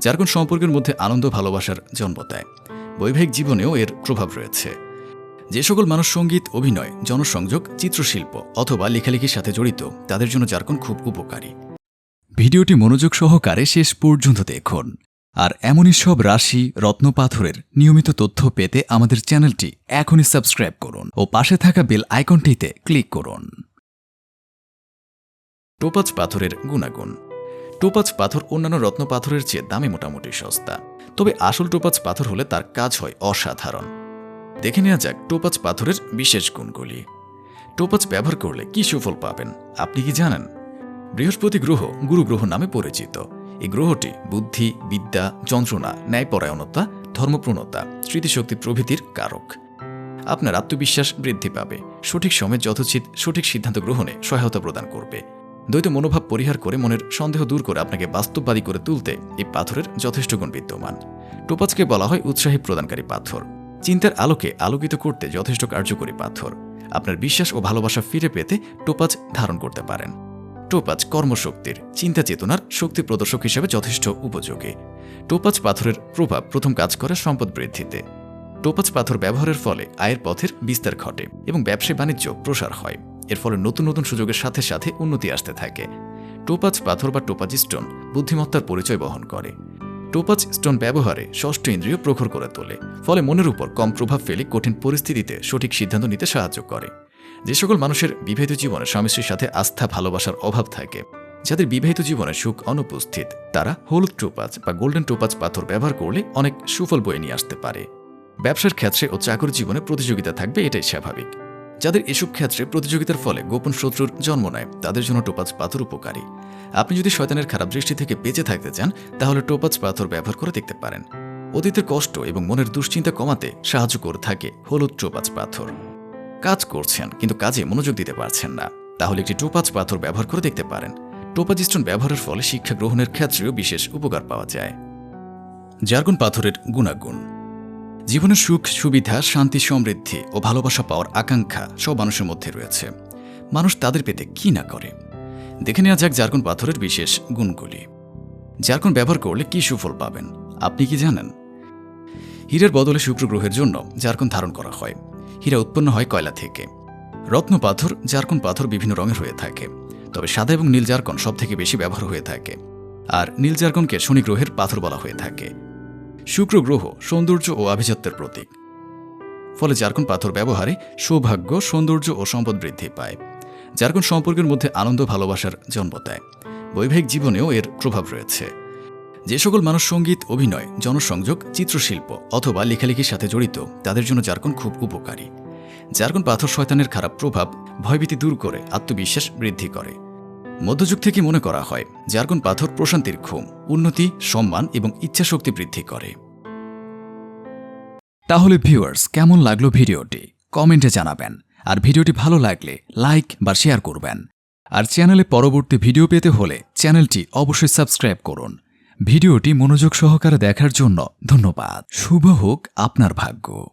Jargon সম্পর্কের মধ্যে আনন্দ ভালোবাসার জন্ম দেয়। বৈবাহিক জীবনেও এর প্রভাব রয়েছে। যে সকল মানুষ সংগীত, অভিনয়, জনসংযোগ, চিত্রশিল্প অথবা লেখালেখির সাথে জড়িত, তাদের জন্য জার্কন খুব উপকারী। ভিডিওটি মনোযোগ সহকারে শেষ পর্যন্ত দেখুন। আর এমনই সব রাশি রত্নপাথরের নিয়মিত তথ্য পেতে আমাদের চ্যানেলটি এখনই সাবস্ক্রাইব করুন ও পাশে থাকা বেল আইকনটিতে ক্লিক করুন। টোপাজ পাথরের গুণাগুণ। টোপাজ পাথর অন্যান্য রত্ন পাথরের চেয়ে দামে মোটামুটি সস্তা। তবে আসল টোপাজ পাথর হলে তার কাজ হয় অসাধারণ। দেখে নেওয়া যাক টোপাজ পাথরের বিশেষ গুণগুলি। টোপাজ ব্যবহার করলে কি সুফল পাবেন, আপনি কি জানেন? বৃহস্পতি গ্রহ গুরু গ্রহ নামে পরিচিত। এই গ্রহটি বুদ্ধি, বিদ্যা, যন্ত্রণা, ন্যায়পরায়ণতা, ধর্মপ্রণতা, স্মৃতিশক্তি প্রভৃতির কারক। আপনার আত্মবিশ্বাস বৃদ্ধি পাবে, সঠিক সময়ে যথোচিত সঠিক সিদ্ধান্ত গ্রহণে সহায়তা প্রদান করবে। দ্বৈত মনোভাব পরিহার করে মনের সন্দেহ দূর করে আপনাকে বাস্তববাদী করে তুলতে এই পাথরের যথেষ্ট গুণ বিদ্যমান। টোপাজকে বলা হয় উৎসাহী প্রদানকারী পাথর। চিন্তার আলোকে আলোকিত করতে যথেষ্ট কার্যকরী পাথর। আপনার বিশ্বাস ও ভালোবাসা ফিরে পেতে টোপাজ ধারণ করতে পারেন। টোপাজ কর্মশক্তির, চিন্তা চেতনার শক্তি প্রদর্শক হিসেবে যথেষ্ট উপযোগী। টোপাজ পাথরের প্রভাব প্রথম কাজ করে সম্পদ বৃদ্ধিতে। টোপাজ পাথর ব্যবহারের ফলে আয়ের পথের বিস্তার ঘটে এবং ব্যবসায় বাণিজ্য প্রসার হয়। এর ফলে নতুন নতুন সুযোগের সাথে সাথে উন্নতি আসতে থাকে। টোপাজ পাথর বা টোপাজ স্টোন বুদ্ধিমত্তার পরিচয় বহন করে। টোপাজ স্টোন ব্যবহারে ষষ্ঠ ইন্দ্রিয় প্রখর করে তোলে, ফলে মনের উপর কম প্রভাব ফেলে কঠিন পরিস্থিতিতে সঠিক সিদ্ধান্ত নিতে সাহায্য করে। যে সকল মানুষের বিবাহিত জীবনে স্বামী স্ত্রীর সাথে আস্থা, ভালোবাসার অভাব থাকে, যাদের বিবাহিত জীবনে সুখ অনুপস্থিত, তারা হলুদ টোপাজ বা গোল্ডেন টোপাজ পাথর ব্যবহার করলে অনেক সুফল বয়ে নিয়ে আসতে পারে। ব্যবসার ক্ষেত্রে ও চাকরি জীবনে প্রতিযোগিতা থাকবে, এটাই স্বাভাবিক। যাদের এসব ক্ষেত্রে প্রতিযোগিতার ফলে গোপন শত্রুর জন্ম নেয়, তাদের জন্য টোপাজ পাথর উপকারী। আপনি যদি শয়তানের খারাপ দৃষ্টি থেকে বেঁচে থাকতে চান, তাহলে টোপাজ পাথর ব্যবহার করে দেখতে পারেন। অতীতের কষ্ট এবং মনের দুশ্চিন্তা কমাতে সাহায্য করে থাকে হলুদ টোপাজ পাথর। কাজ করছেন, কিন্তু কাজে মনোযোগ দিতে পারছেন না। তাহলে একটি টোপাজ পাথর ব্যবহার করে দেখতে পারেন। টোপাজ স্টোন ব্যবহারের ফলে শিক্ষা গ্রহণের ক্ষেত্রেও বিশেষ উপকার পাওয়া যায়। জার্গন পাথরের গুণাগুণ। জীবনের সুখ, সুবিধা, শান্তি, সমৃদ্ধি ও ভালোবাসা পাওয়ার আকাঙ্ক্ষা সব মানুষের মধ্যে রয়েছে। মানুষ তাদের পেতে কি না করে? দেখে নেওয়া যাক জার্গন পাথরের বিশেষ গুণগুলি। জার্গন ব্যবহার করলে কি সুফল পাবেন, আপনি কি জানেন? হীরের বদলে শুক্র গ্রহের জন্য জার্কন ধারণ করা হয়। হীরা উৎপন্ন হয় কয়লা থেকে। রত্ন পাথর, জার্কন পাথর বিভিন্ন রঙের হয়ে থাকে। তবে সাদা এবং নীল জার্কন সব থেকে বেশি ব্যবহার হয়ে থাকে। আর নীল জার্কনকে শনি গ্রহের পাথর বলা হয়ে থাকে। শুক্র গ্রহ সৌন্দর্য ও আভিজাত্যের প্রতীক। ফলে জার্কন পাথর ব্যবহারে সৌভাগ্য, সৌন্দর্য ও সম্পদ বৃদ্ধি পায়। জার্কন সম্পর্কের মধ্যে আনন্দ, ভালোবাসার জন্ম দেয়। বৈবাহিক জীবনেও এর প্রভাব রয়েছে। যে সকল মানুষ সংগীত, অভিনয়, জনসংযোগ, চিত্রশিল্প অথবা লেখালেখির সাথে জড়িত, তাদের জন্য জার্কন খুব উপকারী। জার্কন পাথর শয়তানের খারাপ প্রভাব, ভয়ভীতি দূর করে, আত্মবিশ্বাস বৃদ্ধি করে। মধ্যযুগ থেকে মনে করা হয় জার্কন পাথর প্রশান্তির ঘুম, উন্নতি, সম্মান এবং ইচ্ছাশক্তি বৃদ্ধি করে। তাহলে ভিউয়ার্স, কেমন লাগল ভিডিওটি? কমেন্টে জানাবেন। আর ভিডিওটি ভালো লাগলে লাইক বা শেয়ার করবেন। আর চ্যানেলে পরবর্তী ভিডিও পেতে হলে চ্যানেলটি অবশ্যই সাবস্ক্রাইব করুন। ভিডিওটি মনোযোগ সহকারে দেখার জন্য ধন্যবাদ। শুভ হোক আপনার ভাগ্য।